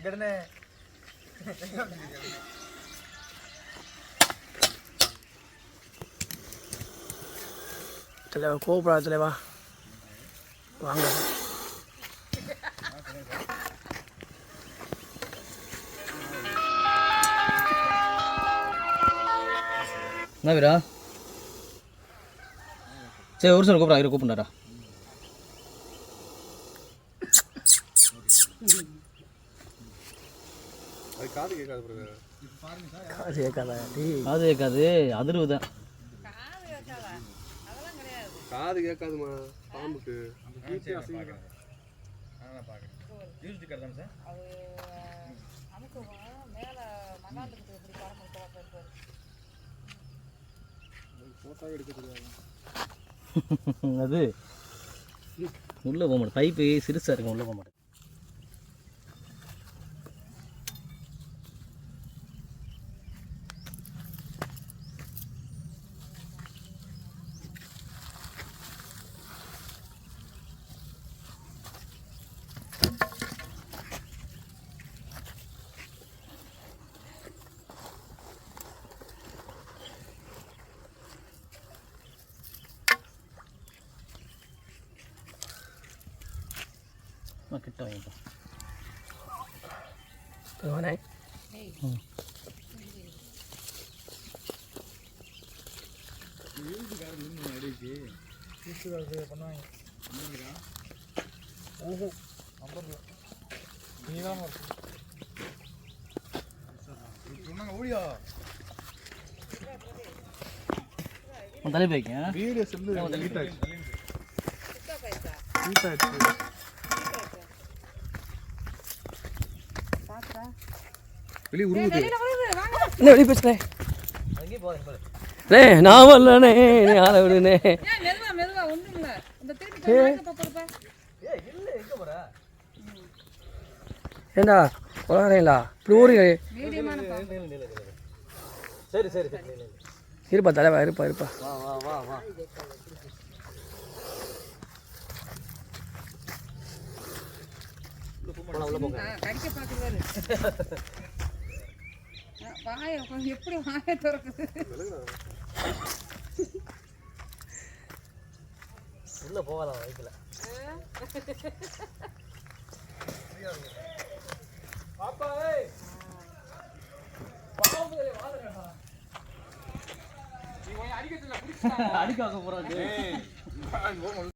அங்கிடனே தலைவா கோவப்படாத தலைவா. வாங்க. என்ன வீரா? சரி ஒரு சார் கூப்பிட்றா இரு கூப்பிடுறா அது காது கேட்காது காசு கேட்காத? அது கேட்காது அதிர்வு தான். காது கேட்காதுமா பாம்புக்கு. அது உள்ளே போக மாட்டேன். பைப்பு சிறுசாக இருக்கும் உள்ளே போக மாட்டேன். நான் கிட்ட வாங்கிட்டேன் வானே சொன்னாங்க ஓடியா தலை பைக்கேன் வீடியோ செல்லு ஹீட் ஆயிடுச்சு ஹீட் ஆயிடுச்சு வெளியே உருவுது என்ன வெளியே பேசுனே அண்ணே நான் வரலண்ணே. நீ ஆளை விடுனே மெதுவா மெதுவா. ஒண்ணும் இல்ல. இந்த திருப்பி கொஞ்சம் பாப்பா ஏண்டா உலகிறீங்களா இப்படி ஊருங்க மீடியமான சரி சரி சரி இருப்பா தலைவா இருப்பா இருப்பா. வா வா வா வா. கடிக்க பாக்குறாரு வாய கொஞ்சம் எப்படி வாய திறக்குது? உள்ளே போகலாம் வைக்கல அடிக்க போகிறாங்க